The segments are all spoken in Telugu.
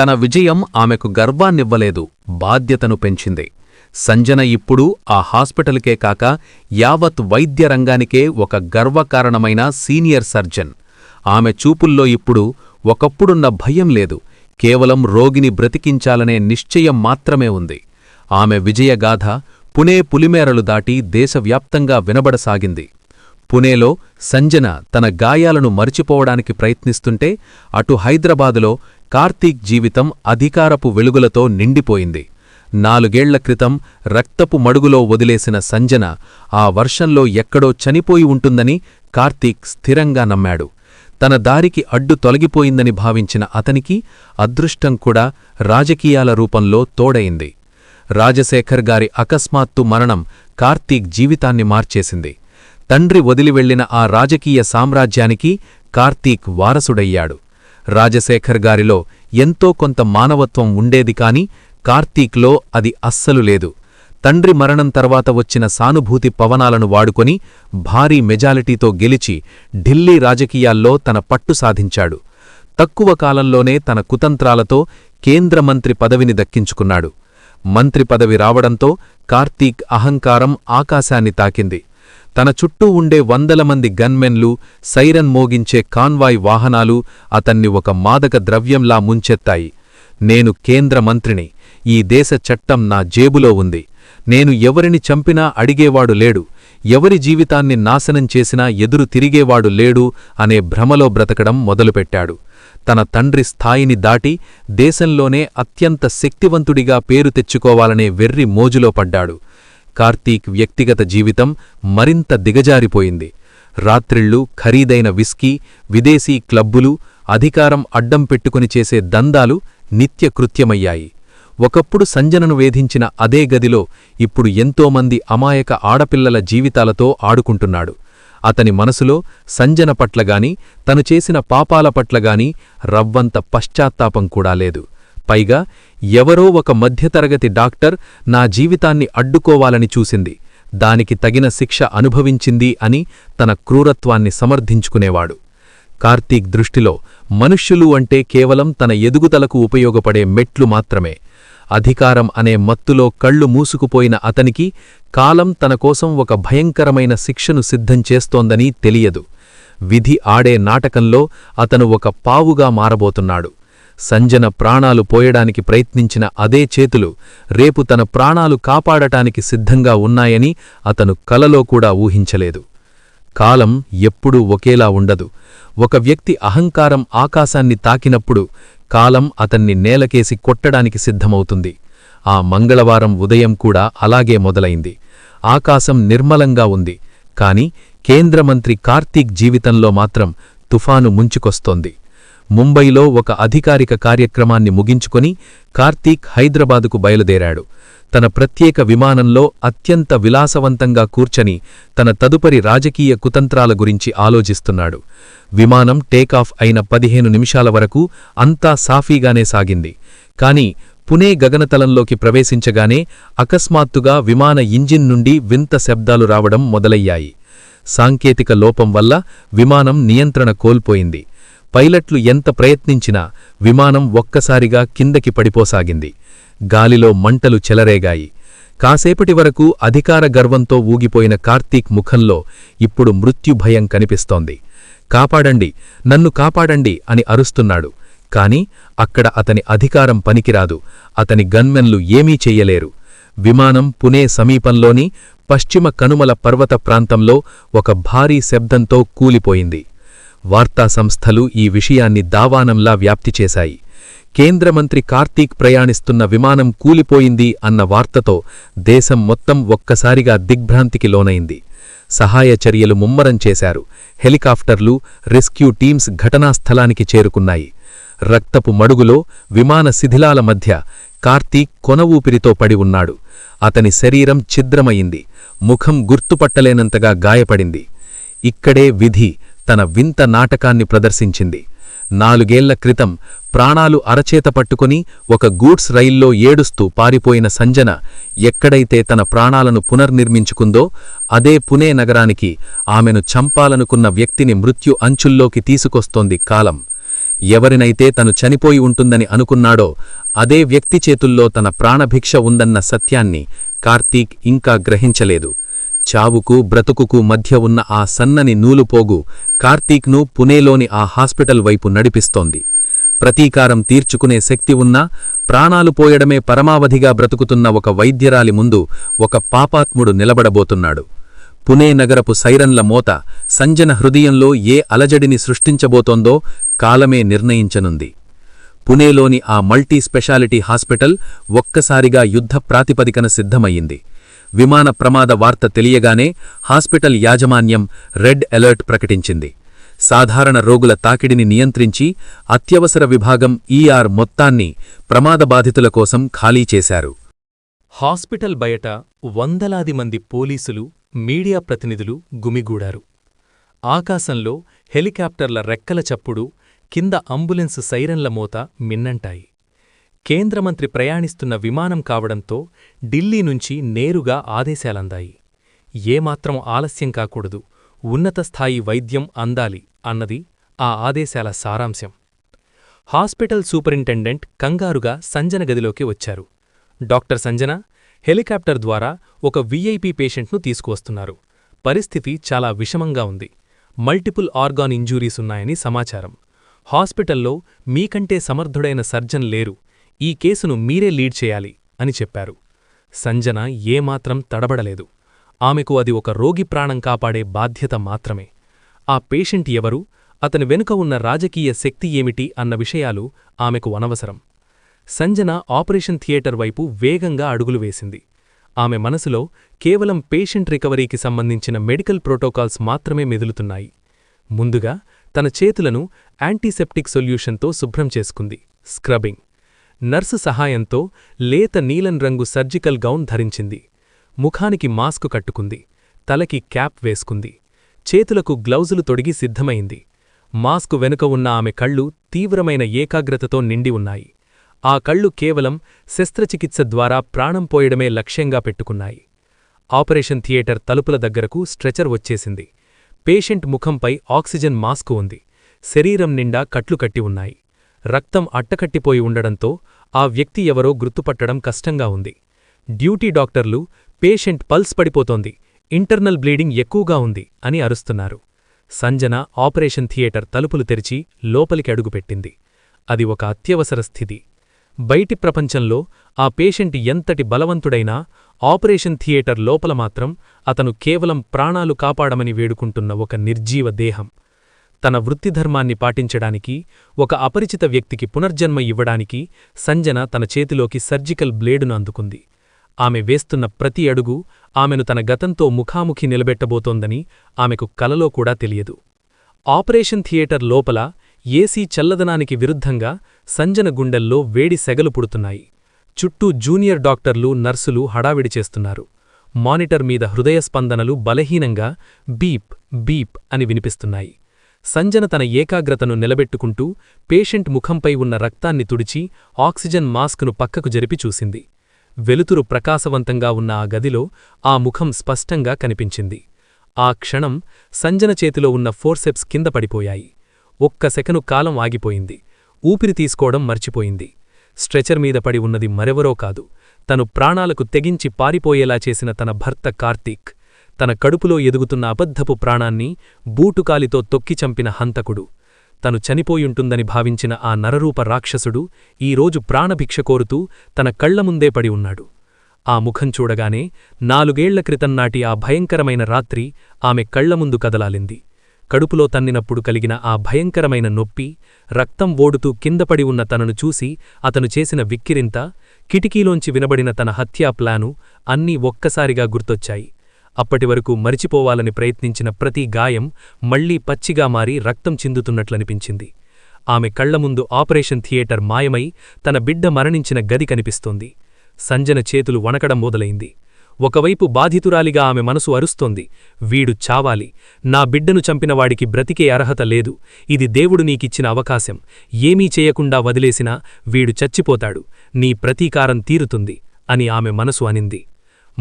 తన విజయం ఆమెకు గర్వాన్నివ్వలేదు బాధ్యతను పెంచింది. సంజన ఇప్పుడు ఆ హాస్పిటల్కే కాక యావత్ వైద్య రంగానికే ఒక గర్వకారణమైన సీనియర్ సర్జన్. ఆమె చూపుల్లో ఇప్పుడు ఒకప్పుడున్న భయం లేదు కేవలం రోగిని బ్రతికించాలనే నిశ్చయం మాత్రమే ఉంది. ఆమె విజయగాథ పునే పులిమేరలు దాటి దేశవ్యాప్తంగా వినబడసాగింది. పుణేలో సంజన తన గాయాలను మరిచిపోవడానికి ప్రయత్నిస్తుంటే అటు హైదరాబాదులో కార్తీక్ జీవితం అధికారపు వెలుగులతో నిండిపోయింది. నాలుగేళ్ళ క్రితం రక్తపు మడుగులో వదిలేసిన సంజన ఆ వర్షంలో ఎక్కడో చనిపోయి ఉంటుందని కార్తీక్ స్థిరంగా నమ్మాడు. తన దారికి అడ్డు తొలగిపోయిందని భావించిన అతనికి అదృష్టం కూడా రాజకీయాల రూపంలో తోడయింది రాజశేఖర్ గారి అకస్మాత్తు మరణం కార్తీక్ జీవితాన్ని మార్చేసింది. తండ్రి వదిలి వెళ్ళిన ఆ రాజకీయ సామ్రాజ్యానికి కార్తీక్ వారసుడయ్యాడు. రాజశేఖర్ గారిలో ఎంతో కొంత మానవత్వం ఉండేది కాని కార్తీక్లో అది అస్సలు లేదు. తండ్రి మరణం తర్వాత వచ్చిన సానుభూతి పవనాలను వాడుకొని భారీ మెజాలిటీతో గెలిచి ఢిల్లీ రాజకీయాల్లో తన పట్టు సాధించాడు. తక్కువ కాలంలోనే తన కుతంత్రాలతో కేంద్ర మంత్రి పదవిని దక్కించుకున్నాడు. మంత్రి పదవి రావడంతో కార్తీక్ అహంకారం ఆకాశాన్ని తాకింది. తన చుట్టూ ఉండే వందల మంది గన్మెన్లు సైరన్ మోగించే కాన్వాయ్ వాహనాలు అతన్ని ఒక మాదక ద్రవ్యంలా ముంచెత్తాయి. నేను కేంద్ర మంత్రిని. ఈ దేశ చట్టం నా జేబులో ఉంది. నేను ఎవరిని చంపినా అడిగేవాడు లేడు. ఎవరి జీవితాన్ని నాశనం చేసినా ఎదురు తిరిగేవాడు లేడు అనే భ్రమలో బ్రతకడం మొదలుపెట్టాడు. తన తండ్రి స్థాయిని దాటి దేశంలోనే అత్యంత శక్తివంతుడిగా పేరు తెచ్చుకోవాలనే వెర్రి మోజులో పడ్డాడు. కార్తీక్ వ్యక్తిగత జీవితం మరింత దిగజారిపోయింది. రాత్రిళ్ళు ఖరీదైన విస్కీ విదేశీ క్లబ్బులు అధికారం అడ్డం పెట్టుకుని చేసే దందాలు నిత్యకృత్యమయ్యాయి. ఒకప్పుడు సంజనను వేధించిన అదే గదిలో ఇప్పుడు ఎంతోమంది అమాయక ఆడపిల్లల జీవితాలతో ఆడుకుంటున్నాడు. అతని మనసులో సంజన పట్లగాని తను చేసిన పాపాల పట్లగాని రవ్వంత పశ్చాత్తాపం కూడా లేదు. పైగా ఎవరో ఒక మధ్యతరగతి డాక్టర్ నా జీవితాన్ని అడ్డుకోవాలని చూసింది. దానికి తగిన శిక్ష అనుభవించింది అని తన క్రూరత్వాన్ని సమర్థించుకునేవాడు. కార్తీక్ దృష్టిలో మనుష్యులు అంటే కేవలం తన ఎదుగుదలకు ఉపయోగపడే మెట్లు మాత్రమే. అధికారం అనే మత్తులో కళ్ళు మూసుకుపోయిన అతనికి కాలం తనకోసం ఒక భయంకరమైన శిక్షను సిద్ధం చేస్తోందని తెలియదు. విధి ఆడే నాటకంలో అతను ఒక పావుగా మారబోతున్నాడు. సంజన ప్రాణాలు పోయడానికి ప్రయత్నించిన అదే చేతులు రేపు తన ప్రాణాలు కాపాడటానికి సిద్ధంగా ఉన్నాయని అతను కలలో కూడా ఊహించలేదు. కాలం ఎప్పుడూ ఒకేలా ఉండదు. ఒక వ్యక్తి అహంకారం ఆకాశాన్ని తాకినప్పుడు కాలం అతన్ని నేలకేసి కొట్టడానికి సిద్ధమవుతుంది. ఆ మంగళవారం ఉదయం కూడా అలాగే మొదలైంది. ఆకాశం నిర్మలంగా ఉంది. కాని కేంద్రమంత్రి కార్తీక్ జీవితంలో మాత్రం తుఫాను ముంచుకొస్తోంది. ముంబైలో ఒక అధికారిక కార్యక్రమాన్ని ముగించుకొని కార్తీక్ హైదరాబాదుకు బయలుదేరాడు. తన ప్రత్యేక విమానంలో అత్యంత విలాసవంతంగా కూర్చని తన తదుపరి రాజకీయ కుతంత్రాల గురించి ఆలోచిస్తున్నాడు. విమానం టేకాఫ్ అయిన పదిహేను నిమిషాల వరకు అంతా సాఫీగానే సాగింది. కాని పునే గగనతలంలోకి ప్రవేశించగానే అకస్మాత్తుగా విమాన ఇంజిన్ నుండి వింత శబ్దాలు రావడం మొదలయ్యాయి. సాంకేతిక లోపం వల్ల విమానం నియంత్రణ కోల్పోయింది. పైలట్లు ఎంత ప్రయత్నించినా విమానం ఒక్కసారిగా కిందకి పడిపోసాగింది. గాలిలో మంటలు చెలరేగాయి. కాసేపటి వరకు అధికార గర్వంతో ఊగిపోయిన కార్తీక్ ముఖంలో ఇప్పుడు మృత్యుభయం కనిపిస్తోంది. కాపాడండి నన్ను కాపాడండి అని అరుస్తున్నాడు. కాని అక్కడ అతని అధికారం పనికిరాదు. అతని గన్మెన్లు ఏమీ చెయ్యలేరు. విమానం పునే సమీపంలోని పశ్చిమ కనుమల పర్వత ప్రాంతంలో ఒక భారీ శబ్దంతో కూలిపోయింది. వార్తా సంస్థలు ఈ విషయాన్ని దావానంలా వ్యాప్తి చేశాయి. కేంద్రమంత్రి కార్తీక్ ప్రయాణిస్తున్న విమానం కూలిపోయింది అన్న వార్తతో దేశం మొత్తం ఒక్కసారిగా దిగ్భ్రాంతికి లోనైంది. సహాయ చర్యలు ముమ్మరం చేశారు. హెలికాప్టర్లు రెస్క్యూ టీమ్స్ ఘటనాస్థలానికి చేరుకున్నాయి. రక్తపు మడుగులో విమాన శిథిలాల మధ్య కార్తీక్ కొన ఊపిరితో పడి ఉన్నాడు. అతని శరీరం ఛిద్రమయింది ముఖం గుర్తుపట్టలేనంతగా గాయపడింది. ఇక్కడే విధి. తన వింత నాటకాన్ని ప్రదర్శించింది. నాలుగేళ్ళ క్రితం ప్రాణాలు అరచేత పట్టుకుని ఒక గూడ్స్ రైల్లో ఏడుస్తూ పారిపోయిన సంజన ఎక్కడైతే తన ప్రాణాలను పునర్నిర్మించుకుందో అదే పునే నగరానికి ఆమెను చంపాలనుకున్న వ్యక్తిని మృత్యు అంచుల్లోకి తీసుకొస్తోంది కాలం. ఎవరినైతే తను చనిపోయి ఉంటుందని అనుకున్నాడో అదే వ్యక్తి చేతుల్లో తన ప్రాణభిక్ష ఉందన్న సత్యాన్ని కార్తీక్ ఇంకా గ్రహించలేదు. చావుకు బ్రతుకుకు మధ్య ఉన్న ఆ సన్నని నూలుపోగు కార్తీక్ను పునేలోని ఆ హాస్పిటల్ వైపు నడిపిస్తోంది. ప్రతీకారం తీర్చుకునే శక్తి ఉన్నా ప్రాణాలు పోయడమే పరమావధిగా బ్రతుకుతున్న ఒక వైద్యరాలి ముందు ఒక పాపాత్ముడు నిలబడబోతున్నాడు. పునే నగరపు సైరన్ల మోత సంజన హృదయంలో ఏ అలజడిని సృష్టించబోతోందో కాలమే నిర్ణయించనుంది. పునేలోని ఆ మల్టీ స్పెషాలిటీ హాస్పిటల్ ఒక్కసారిగా యుద్ధ ప్రాతిపదికన సిద్ధమయ్యింది. విమాన ప్రమాద వార్త తెలియగానే హాస్పిటల్ యాజమాన్యం రెడ్ అలర్ట్ ప్రకటించింది. సాధారణ రోగుల తాకిడిని నియంత్రించి అత్యవసర విభాగం ఈఆర్ మొత్తాన్ని ప్రమాద బాధితుల కోసం ఖాళీ చేశారు. హాస్పిటల్ బయట వందలాది మంది పోలీసులు మీడియా ప్రతినిధులు గుమిగూడారు. ఆకాశంలో హెలికాప్టర్ల రెక్కల చప్పుడు కింద అంబులెన్స్ సైరన్ల మోత మిన్నంటాయి. కేంద్రమంత్రి ప్రయాణిస్తున్న విమానం కావడంతో ఢిల్లీ నుంచి నేరుగా ఆదేశాలందాయి. ఏమాత్రం ఆలస్యం కాకూడదు ఉన్నతస్థాయి వైద్యం అందాలి అన్నది ఆ ఆదేశాల సారాంశం. హాస్పిటల్ సూపరింటెండెంట్ కంగారుగా సంజన గదిలోకి వచ్చారు. డాక్టర్ సంజన హెలికాప్టర్ ద్వారా ఒక వీఐపీ పేషెంట్ను తీసుకువస్తున్నారు. పరిస్థితి చాలా విషమంగా ఉంది. మల్టిపుల్ ఆర్గాన్ ఇంజూరీస్ ఉన్నాయని సమాచారం. హాస్పిటల్లో మీకంటే సమర్థుడైన సర్జన్ లేరు. ఈ కేసును మీరే లీడ్ చేయాలి అని చెప్పారు. సంజన ఏమాత్రం తడబడలేదు. ఆమెకు అది ఒక రోగి ప్రాణం కాపాడే బాధ్యత మాత్రమే. ఆ పేషెంట్ ఎవరు? అతని వెనుక ఉన్న రాజకీయ శక్తి ఏమిటి? అన్న విషయాలు ఆమెకు అనవసరం. సంజన ఆపరేషన్ థియేటర్ వైపు వేగంగా అడుగులు వేసింది. ఆమె మనసులో కేవలం పేషెంట్ రికవరీకి సంబంధించిన మెడికల్ ప్రోటోకాల్స్ మాత్రమే మెదులుతున్నాయి. ముందుగా తన చేతులను యాంటీసెప్టిక్ సొల్యూషన్తో శుభ్రం చేసుకుంది. స్క్రబ్బింగ్. నర్సు సహాయంతో లేత నీలం రంగు సర్జికల్ గౌన్ ధరించింది. ముఖానికి మాస్కు కట్టుకుంది. తలకి క్యాప్ వేసుకుంది. చేతులకు గ్లౌజులు తొడిగి సిద్ధమైంది. మాస్కు వెనుక ఉన్న ఆమె కళ్ళు తీవ్రమైన ఏకాగ్రతతో నిండి ఉన్నాయి. ఆ కళ్ళు కేవలం శస్త్రచికిత్స ద్వారా ప్రాణం పోయడమే లక్ష్యంగా పెట్టుకున్నాయి. ఆపరేషన్ థియేటర్ తలుపుల దగ్గరకు స్ట్రెచర్ వచ్చేసింది. పేషెంట్ ముఖంపై ఆక్సిజన్ మాస్కు ఉంది. శరీరం నిండా కట్లు కట్టి ఉన్నాయి. రక్తం అట్టకట్టిపోయి ఉండడంతో ఆ వ్యక్తి ఎవరో గుర్తుపట్టడం కష్టంగా ఉంది. డ్యూటీ డాక్టర్లు పేషెంట్ పల్స్ పడిపోతోంది ఇంటర్నల్ బ్లీడింగ్ ఎక్కువగా ఉంది అని అరుస్తున్నారు. సంజన ఆపరేషన్ థియేటర్ తలుపులు తెరిచి లోపలికి అడుగుపెట్టింది. అది ఒక అత్యవసర స్థితి. బయటి ప్రపంచంలో ఆ పేషెంట్ ఎంతటి బలవంతుడైనా ఆపరేషన్ థియేటర్ లోపల మాత్రం అతను కేవలం ప్రాణాలు కాపాడమని వేడుకుంటున్న ఒక నిర్జీవ దేహం. తన వృత్తిధర్మాన్ని పాటించడానికి ఒక అపరిచిత వ్యక్తికి పునర్జన్మ ఇవ్వడానికి సంజన తన చేతిలోకి సర్జికల్ బ్లేడును అందుకుంది. ఆమె వేస్తున్న ప్రతి అడుగు ఆమెను తన గతంతో ముఖాముఖి నిలబెట్టబోతోందని ఆమెకు కలలో కూడా తెలియదు. ఆపరేషన్ థియేటర్ లోపల ఏసీ చల్లదనానికి విరుద్ధంగా సంజన గుండెల్లో వేడి సెగలు పుడుతున్నాయి. చుట్టూ జూనియర్ డాక్టర్లు నర్సులు హడావిడి చేస్తున్నారు. మానిటర్ మీద హృదయస్పందనలు బలహీనంగా బీప్ బీప్ అని వినిపిస్తున్నాయి. సంజన తన ఏకాగ్రతను నిలబెట్టుకుంటూ పేషెంట్ ముఖంపై ఉన్న రక్తాన్ని తుడిచి ఆక్సిజన్ మాస్కును పక్కకు జరిపి చూసింది. వెలుతురు ప్రకాశవంతంగా ఉన్న ఆ గదిలో ఆ ముఖం స్పష్టంగా కనిపించింది. ఆ క్షణం సంజన చేతిలో ఉన్న ఫోర్సెప్స్ కింద పడిపోయాయి. ఒక్క సెకను కాలం ఆగిపోయింది. ఊపిరి తీసుకోవడం మర్చిపోయింది. స్ట్రెచర్ మీద పడి ఉన్నది మరెవరో కాదు. తను ప్రాణాలకు తెగించి పారిపోయేలా చేసిన తన భర్త కార్తీక్. తన కడుపులో ఎదుగుతున్న అబద్ధపు ప్రాణాన్ని బూటుకాలితో తొక్కి చంపిన హంతకుడు. తను చనిపోయుంటుందని భావించిన ఆ నరరూప రాక్షసుడు ఈరోజు ప్రాణభిక్ష కోరుతూ తన కళ్ళముందే పడి ఉన్నాడు. ఆ ముఖం చూడగానే నాలుగేళ్ళ క్రితం నాటి ఆ భయంకరమైన రాత్రి ఆమె కళ్ళముందు కదలాలింది. కడుపులో తన్నినప్పుడు కలిగిన ఆ భయంకరమైన నొప్పి రక్తం ఓడుతూ కిందపడి ఉన్న తనను చూసి అతను చేసిన విక్కిరింత కిటికీలోంచి వినబడిన తన హత్యా ప్లాను అన్నీ ఒక్కసారిగా గుర్తొచ్చాయి. అప్పటివరకు మరిచిపోవాలని ప్రయత్నించిన ప్రతి గాయం మళ్ళీ పచ్చిగా మారి రక్తం చిందుతున్నట్లనిపించింది. ఆమె కళ్ళముందు ఆపరేషన్ థియేటర్ మాయమై తన బిడ్డ మరణించిన గది కనిపిస్తోంది. సంజన చేతులు వణకడం మొదలైంది. ఒకవైపు బాధితురాలిగా ఆమె మనసు అరుస్తోంది. వీడు చావాలి. నా బిడ్డను చంపినవాడికి బ్రతికే అర్హత లేదు. ఇది దేవుడు నీకిచ్చిన అవకాశం. ఏమీ చేయకుండా వదిలేసినా వీడు చచ్చిపోతాడు. నీ ప్రతీకారం తీరుతుంది అని ఆమె మనసు అనింది.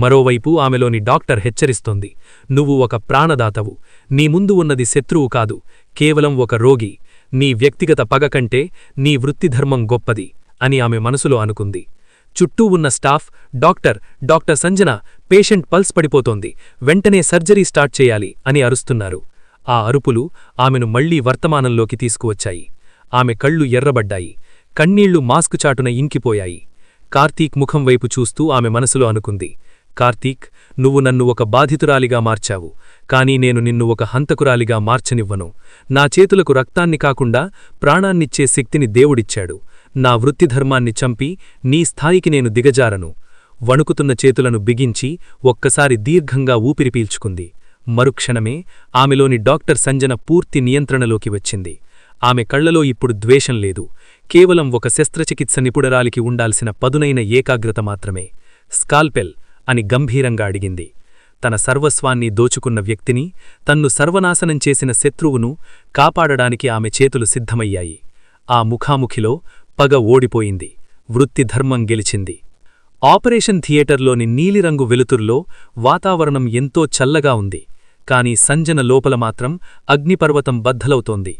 మరోవైపు ఆమెలోని డాక్టర్ హెచ్చరిస్తోంది. నువ్వు ఒక ప్రాణదాతవు. నీ ముందు ఉన్నది శత్రువు కాదు. కేవలం ఒక రోగి. నీ వ్యక్తిగత పగ కంటే నీ వృత్తిధర్మం గొప్పది అని ఆమె మనసులో అనుకుంది. చుట్టూ ఉన్న staff doctor doctor Sanjana patient pulse పడిపోతోంది. వెంటనే సర్జరీ స్టార్ట్ చేయాలి అని అరుస్తున్నారు. ఆ అరుపులు ఆమెను మళ్ళీ వర్తమానంలోకి తీసుకువచ్చాయి. ఆమె కళ్ళు ఎర్రబడ్డాయి. కన్నీళ్ళు మాస్కు చాటున ఇంకిపోయాయి. కార్తీక్ ముఖం వైపు చూస్తూ ఆమె మనసులో అనుకుంది. కార్తీక్ నువ్వు నన్ను ఒక బాధితురాలిగా మార్చావు కాని నేను నిన్ను ఒక హంతకురాలిగా మార్చనివ్వను. నా చేతులకు రక్తాన్ని కాకుండా ప్రాణాన్నిచ్చే శక్తిని దేవుడిచ్చాడు. నా వృత్తిధర్మాన్ని చంపి నీ స్థాయికి నేను దిగజారను. వణుకుతున్న చేతులను బిగించి ఒక్కసారి దీర్ఘంగా ఊపిరి పీల్చుకుంది. మరుక్షణమే ఆమెలోని డాక్టర్ సంజన పూర్తి నియంత్రణలోకి వచ్చింది. ఆమె కళ్ళలో ఇప్పుడు ద్వేషం లేదు. కేవలం ఒక శస్త్రచికిత్స నిపుణరాలికి ఉండాల్సిన పదునైన ఏకాగ్రత మాత్రమే. స్కాల్పెల్ అని గంభీరంగా అడిగింది. తన సర్వస్వాన్ని దోచుకున్న వ్యక్తిని తన్ను సర్వనాశనం చేసిన శత్రువును కాపాడడానికి ఆమె చేతులు సిద్ధమయ్యాయి. ఆ ముఖాముఖిలో పగ ఓడిపోయింది. వృత్తిధర్మం గెలిచింది. ఆపరేషన్ థియేటర్లోని నీలిరంగు వెలుతుర్లో వాతావరణం ఎంతో చల్లగా ఉంది. కాని సంజన లోపల మాత్రం అగ్నిపర్వతం బద్దలవుతోంది.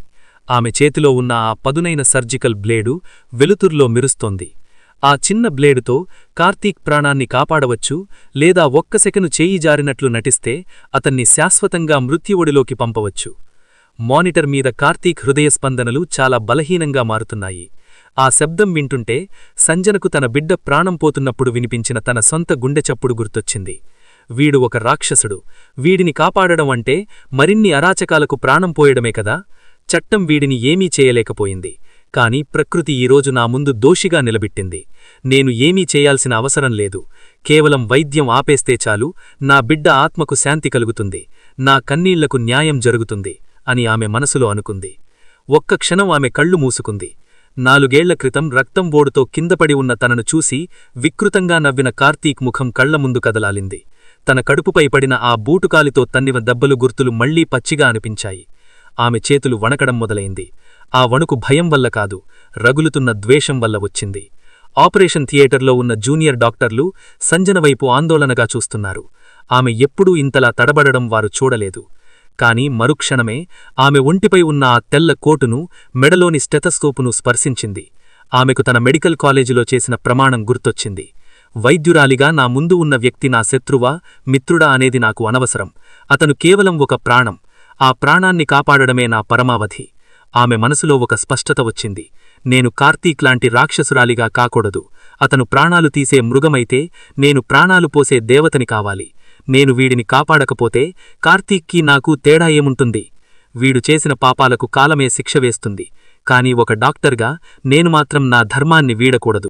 ఆమె చేతిలో ఉన్న ఆ పదునైన సర్జికల్ బ్లేడు వెలుతుర్లో మెరుస్తోంది. ఆ చిన్న బ్లేడుతో కార్తీక్ ప్రాణాన్ని కాపాడవచ్చు లేదా ఒక్క సెకను చేయి జారినట్లు నటిస్తే అతన్ని శాశ్వతంగా మృత్యువుడిలోకి పంపవచ్చు. మానిటర్ మీద కార్తీక్ హృదయస్పందనలు చాలా బలహీనంగా మారుతున్నాయి. ఆ శబ్దం వింటుంటే సంజనకు తన బిడ్డ ప్రాణం పోతున్నప్పుడు వినిపించిన తన సొంత గుండె చప్పుడు గుర్తొచ్చింది. వీడు ఒక రాక్షసుడు. వీడిని కాపాడడం అంటే మరిన్ని అరాచకాలకు ప్రాణం పోయడమే కదా? చట్టం వీడిని ఏమీ చేయలేకపోయింది. కాని ప్రకృతి ఈరోజు నా ముందు దోషిగా నిలబెట్టింది. నేను ఏమీ చేయాల్సిన అవసరం లేదు. కేవలం వైద్యం ఆపేస్తే చాలు నా బిడ్డ ఆత్మకు శాంతి కలుగుతుంది నా కన్నీళ్ళకు న్యాయం జరుగుతుంది అని ఆమె మనసులో అనుకుంది. ఒక్క క్షణం ఆమె కళ్ళు మూసుకుంది. నాలుగేళ్ళ క్రితం రక్తం ఓడుతో కిందపడి ఉన్న తనను చూసి వికృతంగా నవ్విన కార్తీక్ ముఖం కళ్ళ ముందు కదలాలింది. తన కడుపుపై పడిన ఆ బూటుకాలితో తన్నివ దెబ్బలు గుర్తులు మళ్ళీ పచ్చిగా అనిపించాయి. ఆమె చేతులు వణకడం మొదలైంది. ఆ వణుకు భయం వల్ల కాదు రగులుతున్న ద్వేషం వల్ల వచ్చింది. ఆపరేషన్ థియేటర్లో ఉన్న జూనియర్ డాక్టర్లు సంజన వైపు ఆందోళనగా చూస్తున్నారు. ఆమె ఎప్పుడూ ఇంతలా తడబడడం వారు చూడలేదు. కాని మరుక్షణమే ఆమె ఒంటిపై ఉన్న ఆ తెల్ల కోటును మెడలోని స్టెతస్కోపును స్పర్శించింది. ఆమెకు తన మెడికల్ కాలేజీలో చేసిన ప్రమాణం గుర్తొచ్చింది. వైద్యురాలిగా నా ముందు ఉన్న వ్యక్తి నా శత్రువా మిత్రుడా అనేది నాకు అనవసరం. అతను కేవలం ఒక ప్రాణం. ఆ ప్రాణాన్ని కాపాడడమే నా పరమావధి. ఆమె మనసులో ఒక స్పష్టత వచ్చింది. నేను కార్తీక్ లాంటి రాక్షసురాలిగా కాకూడదు. అతను ప్రాణాలు తీసే మృగమైతే నేను ప్రాణాలు పోసే దేవతని కావాలి. నేను వీడిని కాపాడకపోతే కార్తీక్కి నాకు తేడా ఏముంటుంది? వీడు చేసిన పాపాలకు కాలమే శిక్ష వేస్తుంది. కాని ఒక డాక్టర్గా నేను మాత్రం నా ధర్మాన్ని వీడకూడదు.